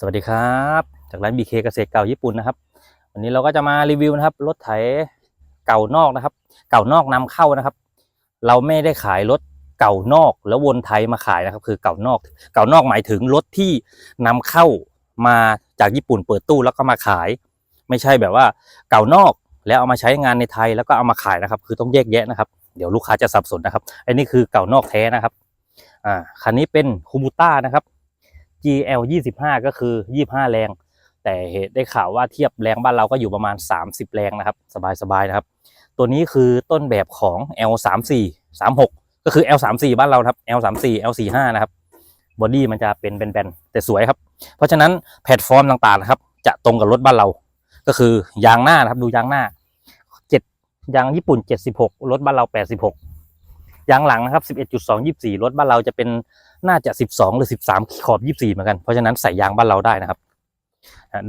สวัสดีครับ จากร้าน BK เกษตรเก่าญี่ปุ่นนะครับ วันนี้เราก็จะมารีวิวนะครับรถไถเก่านอกนะครับ เก่านอกนำเข้านะครับ เราไม่ได้ขายรถเก่านอกแล้ววนไทยมาขายนะครับ คือเก่านอก เก่านอกหมายถึงรถที่นำเข้ามาจากญี่ปุ่นเปิดตู้แล้วก็มาขาย ไม่ใช่แบบว่าเก่านอกแล้วเอามาใช้งานในไทยแล้วก็เอามาขายนะครับ คือต้องแยกแยะนะครับ เดี๋ยวลูกค้าจะสับสนนะครับอันนี้คือเก่านอกแท้นะครับอ่าคันนี้เป็นคูบูต้านะครับ GL 25 ก็คือ 25 แรง แต่เหตุได้ข่าวว่าเทียบแรงบ้านเราก็อยู่ประมาณ 30 แรงนะครับ สบายๆนะครับ ตัวนี้คือต้นแบบของ L 3 4 3 6ก็คือ L 3 4บ้านเราครับ L 3 4 L 4 5นะครับบอดี้มันจะเป็นแบนๆแต่สวยครับ เพราะฉะนั้นแพลตฟอร์มต่างๆนะครับ จะตรงกับรถบ้านเรา ก็คือยางหน้านะครับ ดูยางหน้า7ยางญี่ปุ่น 76 รถบ้านเรา 86ยางหลังนะครับ 11.2 24 รถบ้านเราจะเป็น น่าจะ 12 หรือ 13 ขอบ 24 เหมือนกัน เพราะฉะนั้นใส่ยางบ้านเราได้นะครับ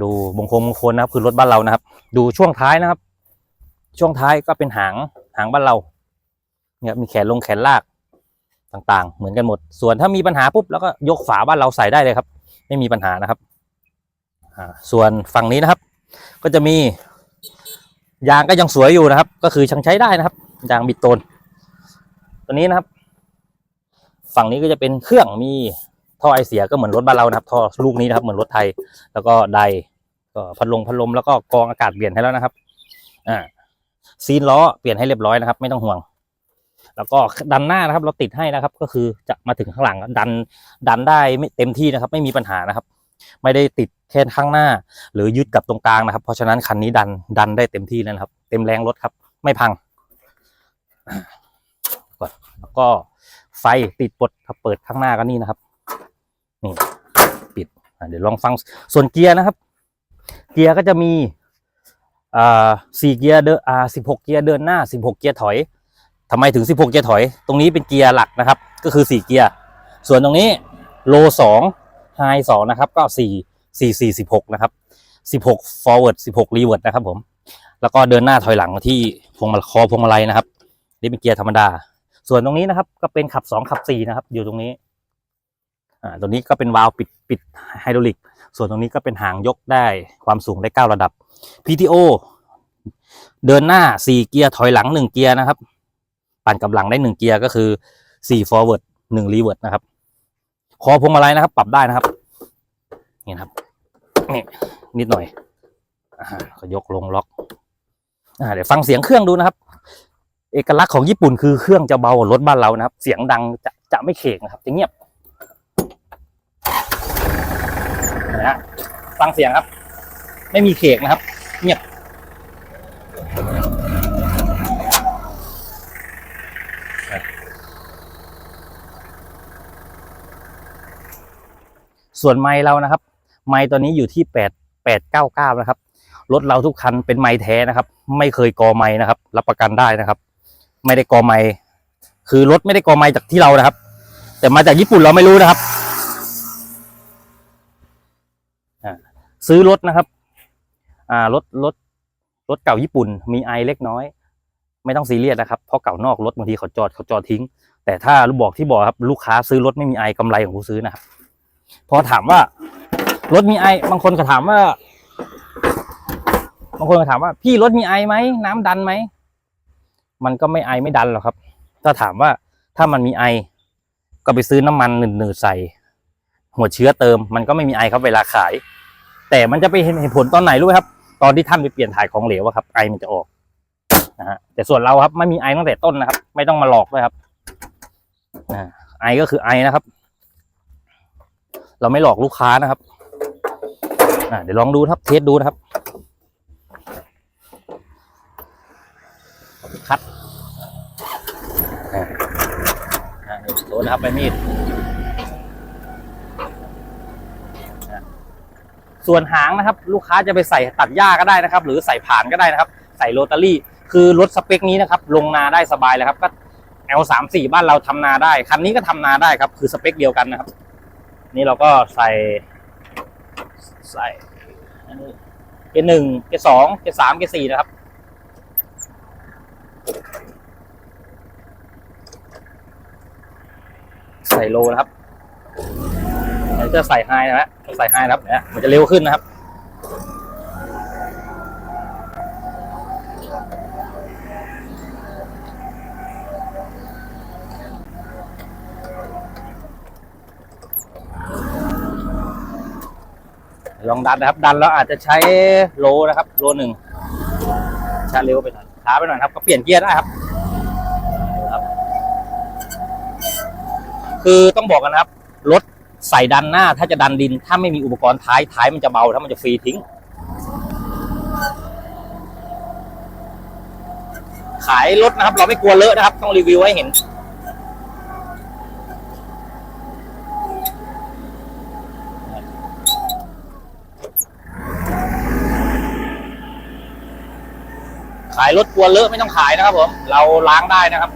ดูบงคงมงคลนะครับ คือรถบ้านเรานะครับ ดูช่วงท้ายนะครับ ช่วงท้ายก็เป็นหางหางบ้านเราเนี่ยมีแขนลงแขนลากต่างๆ เหมือนกันหมด ส่วนถ้ามีปัญหาปุ๊บแล้วก็ยกฝาบ้านเราใส่ได้เลยครับ ไม่มีปัญหานะครับส่วนฝั่งนี้นะครับ ก็จะมี ยางก็ยังสวยอยู่นะครับ ก็คือยังใช้ได้นะครับยางบิดโตนตัวนี้นะครับ ฝั่งนี้ก็จะเป็นเครื่องมีท่อไอเสียก็เหมือนรถบ้านเรานะครับท่อลูกนี้นะครับเหมือนรถไทย แล้วก็ไดก็พัดลมพัดลมแล้วก็กรองอากาศเปลี่ยนให้แล้วนะครับอ่าซีนล้อเปลี่ยนให้เรียบร้อยนะครับ ไม่ต้องห่วง แล้วก็ดันหน้านะครับ เราติดให้นะครับ ก็คือจะมาถึงข้างหลังดันดันได้ไม่เต็มที่นะครับ ไม่มีปัญหานะครับ ไม่ได้ติดแค่ข้างหน้า หรือยึดกับตรงกลางนะครับ เพราะฉะนั้นคันนี้ดันดันได้เต็มที่แล้วนะครับ เต็มแรงรถครับ ไม่พังก่อนแล้วก็ ไฟติดปลดถ้าเปิดข้างหน้าก็นี่นะครับนี่ปิดเดี๋ยวลองฟังส่วนเกียร์นะครับ เกียร์ก็จะมีอ่าสี่เกียร์เดินอ่าสิบหกเกียร์เดินหน้าสิบหกเกียร์ถอยทำไมถึงสิบหกเกียร์ถอย ตรงนี้เป็นเกียร์หลักนะครับ ก็คือสี่เกียร์ส่วนตรงนี้โลสองไฮสองนะครับ ก็สี่สี่สี่สิบหกนะครับสิบหก forward สิบหก revert นะครับผมแล้วก็เดินหน้าถอยหลังที่พวงมาคอพวงมาลัยนะครับ นี่เป็นเกียร์ธรรมดา ส่วนตรงนี้นะครับ ก็เป็นขับสองขับสี่นะครับ อยู่ตรงนี้ อ่าตรงนี้ก็เป็นวาล์วปิดปิดไฮดรอลิก ส่วนตรงนี้ก็เป็นหางยกได้ความสูงได้เก้าระดับ PTO เดินหน้าสี่เกียร์ถอยหลังหนึ่งเกียร์นะครับ ปั่นกับหลังได้หนึ่งเกียร์ก็คือสี่ forward หนึ่ง revert นะครับ คอพวงมาลัยนะครับ ปรับได้นะครับนี่นะครับนี่นิดหน่อยอ่าก็ยกลงล็อกอ่าเดี๋ยวฟังเสียงเครื่องดูนะครับ เอกลักษณ์ของญี่ปุ่นคือเครื่องจะเบากว่ารถบ้านเรานะครับ เสียงดังจะจะไม่เขกนะครับ จะเงียบนะฮะฟังเสียงครับ ไม่มีเขกนะครับ เงียบ ส่วนไม้เรานะครับ ไม้ตัวนี้อยู่ที่แปดแปดเก้าเก้านะครับรถเราทุกคันเป็นไม้แท้นะครับ ไม่เคยกอไม้นะครับ รับประกันได้นะครับ ไม่ได้กอไม้คือรถไม่ได้กอไม้จากที่เรานะครับ แต่มาจากญี่ปุ่นเราไม่รู้นะครับอ่าซื้อรถนะครับ อ่ารถรถรถเก่าญี่ปุ่น มีไอเล็กน้อย ไม่ต้องซีเรียสนะครับเพราะเก่านอกรถบางทีเขาจอดเขาจอดทิ้ง แต่ถ้าบอกที่บอกครับลูกค้าซื้อรถไม่มีไอกำไรของผู้ซื้อนะครับ พอถามว่ารถมีไอบางคนก็ถามว่าบางคนก็ถามว่า พี่รถมีไอไหมน้ำดันไหม มันก็ไม่ไอไม่ดันหรอกครับ ถ้าถามว่าถ้ามันมีไอ ก็ไปซื้อน้ำมันหนืดๆใส่ หัวเชื้อเติม มันก็ไม่มีไอครับเวลาขาย แต่มันจะไปเห็นผลตอนไหนรู้ไหมครับ ตอนที่ท่านไปเปลี่ยนถ่ายของเหลวครับ ไอมันจะออกนะฮะแต่ส่วนเราครับไม่มีไอตั้งแต่ต้นนะครับ ไม่ต้องมาหลอกด้วยครับไอก็คือไอนะครับ เราไม่หลอกลูกค้านะครับเดี๋ยวลองดูครับเทสดูนะครับ คัดอ่าอ่า โดนนะครับไปมีด ส่วนหางนะครับ ลูกค้าจะไปใส่ตัดหญ้าก็ได้นะครับ หรือใส่ผ่านก็ได้นะครับ ใส่โรตารี่ คือรถสเปคนี้นะครับ ลงนาได้สบายเลยครับก็ L สามสี่บ้านเราทำนาได้ คันนี้ก็ทำนาได้ครับ คือสเปคเดียวกันนะครับ นี่เราก็ใส่ใส่เกหนึ่งเกสองเกสามเกสี่นะครับ ใส่โลนะครับจะใส่ไฮนะฮะใส่ไฮนะครับเนี่ยมันจะเร็วขึ้นนะครับลองดันนะครับ ดันแล้วอาจจะใช้โลนะครับ โลหนึ่งช้าเร็วไปหน่อยช้าไปหน่อยครับ ก็เปลี่ยนเกียร์ได้ครับ คือต้องบอกกันนะครับ รถใส่ดันหน้า ถ้าจะดันดิน ถ้าไม่มีอุปกรณ์ท้ายท้ายมันจะเบา ถ้ามันจะฟรีทิ้ง ขายรถนะครับ เราไม่กลัวเลอะนะครับ ต้องรีวิวให้เห็น ขายรถกลัวเลอะไม่ต้องขายนะครับผม เราล้างได้นะครับ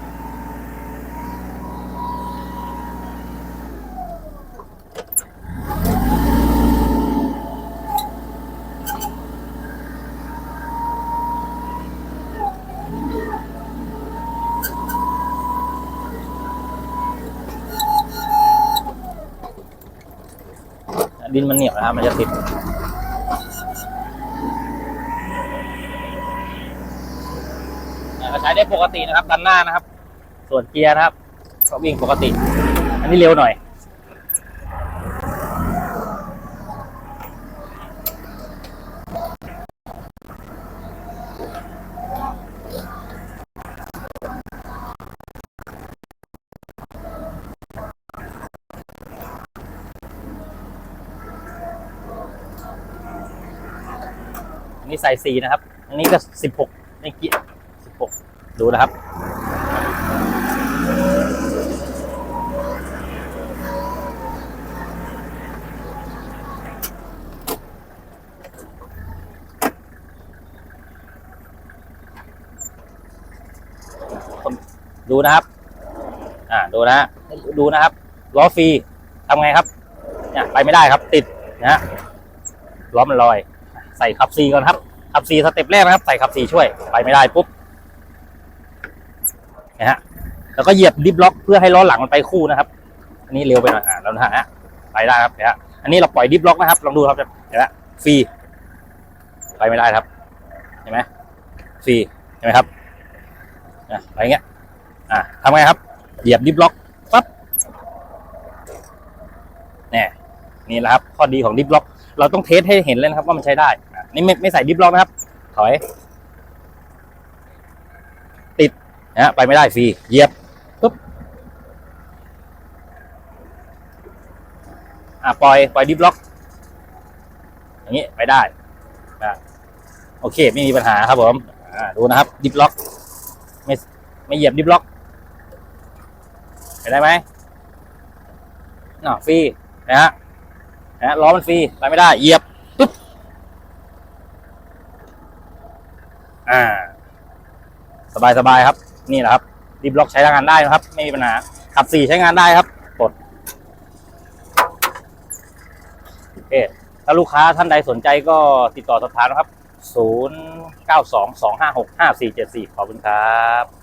ดินมันเหนียวนะครับมันจะติดก็ใช้ได้ปกตินะครับ ด้านหน้านะครับ ส่วนเกียร์นะครับก็วิ่งปกติ อันนี้เร็วหน่อย นนี้ใส่สี่นะครับ อันนี้ก็สิบหกในเกียร์สิบหกดูนะครับ ดูนะครับ อ่าดูนะฮะดูนะครับล้อฟรีทำไงครับเนี่ยไปไม่ได้ครับติดนะฮะล้อมันลอย ใส่ขับซีก่อนครับขับซีสเต็ปแรกนะครับ ใส่ขับซีช่วยไปไม่ได้ปุ๊บนะฮะแล้วก็เหยียบดิฟล็อกเพื่อให้ล้อหลังมันไปคู่นะครับ อันนี้เร็วไปหน่อยอ่าแล้วนะฮะไปได้ครับนี่ยฮะอันนี้เราปล่อยดิฟล็อกนะครับลองดูครับเห็นไหมฟรีไปไม่ได้ครับเห็นไหมฟรีเห็นไหมครับนะไปอย่างเงี้ยอ่าทำไงครับ เหยียบดิฟล็อกปั๊บเนี่ยนี่แหละครับ ข้อดีของดิฟล็อก เราต้องเทสให้เห็นเลยนะครับว่ามันใช้ได้นี่ไม่ไม่ใส่ดิฟล็อกนะครับ ถอย ติดนะไปไม่ได้ฟรีเหยียบปุ๊บอะปล่อยปล่อยดิฟล็อก อย่างนี้ไปได้อะโอเค ไม่มีปัญหาครับผมดูนะครับ ดิฟล็อกไม่ไม่เหยียบดิฟล็อกเห็นได้ไหมน่ะฟรีนะฮะ นะล้อมันฟรีไปไม่ได้เหยียบปุ๊บอ่า สบายสบายครับ นี่แหละครับดิฟล็อกใช้งานได้นะครับ ไม่มีปัญหาขับสี่ใช้งานได้ครับกดโอเคถ้าลูกค้าท่านใดสนใจก็ติดต่อสอบถามนะครับ 0 9 2 2 5 6 5 4 7 4 ขอบคุณครับ